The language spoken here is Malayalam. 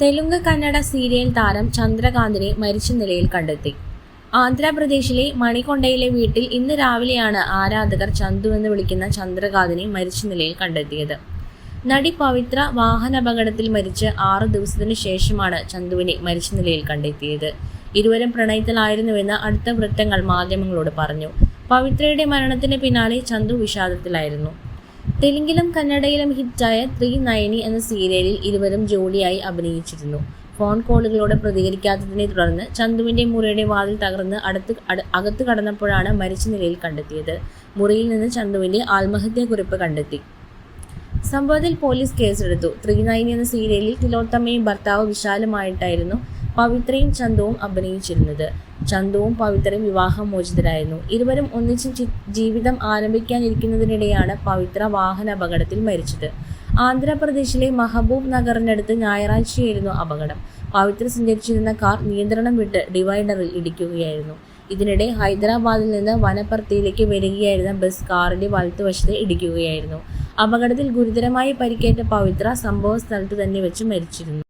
തെലുങ്ക് കന്നഡ സീരിയൽ താരം ചന്ദ്രകാന്തിനെ മരിച്ച നിലയിൽ കണ്ടെത്തി. ആന്ധ്രാപ്രദേശിലെ മണിക്കൊണ്ടയിലെ വീട്ടിൽ ഇന്ന് രാവിലെയാണ് ആരാധകർ ചന്തു എന്ന് വിളിക്കുന്ന ചന്ദ്രകാന്തിനെ മരിച്ച നിലയിൽ കണ്ടെത്തിയത്. നടി പവിത്ര വാഹനാപകടത്തിൽ മരിച്ച് ആറു ദിവസത്തിനു ശേഷമാണ് ചന്തുവിനെ മരിച്ച നിലയിൽ കണ്ടെത്തിയത്. ഇരുവരും പ്രണയത്തിലായിരുന്നുവെന്ന് അടുത്ത വൃത്തങ്ങൾ മാധ്യമങ്ങളോട് പറഞ്ഞു. പവിത്രയുടെ മരണത്തിന് പിന്നാലെ ചന്തു വിഷാദത്തിലായിരുന്നു. തെലുങ്കിലും കന്നഡയിലും ഹിറ്റായ ത്രീ നയനി എന്ന സീരിയലിൽ ഇരുവരും ജോഡിയായി അഭിനയിച്ചിരുന്നു. ഫോൺ കോളുകളോട് പ്രതികരിക്കാത്തതിനെ തുടർന്ന് ചന്തുവിന്റെ മുറിയുടെ വാതിൽ തകർന്ന് അടുത്ത് അട്- അകത്ത് കടന്നപ്പോഴാണ് മരിച്ച നിലയിൽ കണ്ടെത്തിയത്. മുറിയിൽ നിന്ന് ചന്തുവിന്റെ ആത്മഹത്യാക്കുറിപ്പ് കണ്ടെത്തി. സംഭവത്തിൽ പോലീസ് കേസെടുത്തു. ത്രിനയനി എന്ന സീരിയലിൽ തിലോത്തമ്മയും ഭർത്താവ് വിശാലുമായിട്ടായിരുന്നു പവിത്രയും ചന്തുവും അഭിനയിച്ചിരുന്നത്. ചന്തുവും പവിത്രയും വിവാഹമോചിതരായിരുന്നു. ഇരുവരും ഒന്നിച്ച് ജീവിതം ആരംഭിക്കാനിരിക്കുന്നതിനിടെയാണ് പവിത്ര വാഹന അപകടത്തിൽ മരിച്ചത്. ആന്ധ്രാപ്രദേശിലെ മഹബൂബ് നഗറിനടുത്ത് ഞായറാഴ്ചയായിരുന്നു അപകടം. പവിത്ര സഞ്ചരിച്ചിരുന്ന കാർ നിയന്ത്രണം വിട്ട് ഡിവൈഡറിൽ ഇടിക്കുകയായിരുന്നു. ഇതിനിടെ ഹൈദരാബാദിൽ നിന്ന് വനപ്പർത്തിയിലേക്ക് വരികയായിരുന്ന ബസ് കാറിന്റെ വലത്തുവശത്ത് ഇടിക്കുകയായിരുന്നു. അപകടത്തിൽ ഗുരുതരമായി പരിക്കേറ്റ പവിത്ര സംഭവ സ്ഥലത്ത് തന്നെ വെച്ച് മരിച്ചിരുന്നു.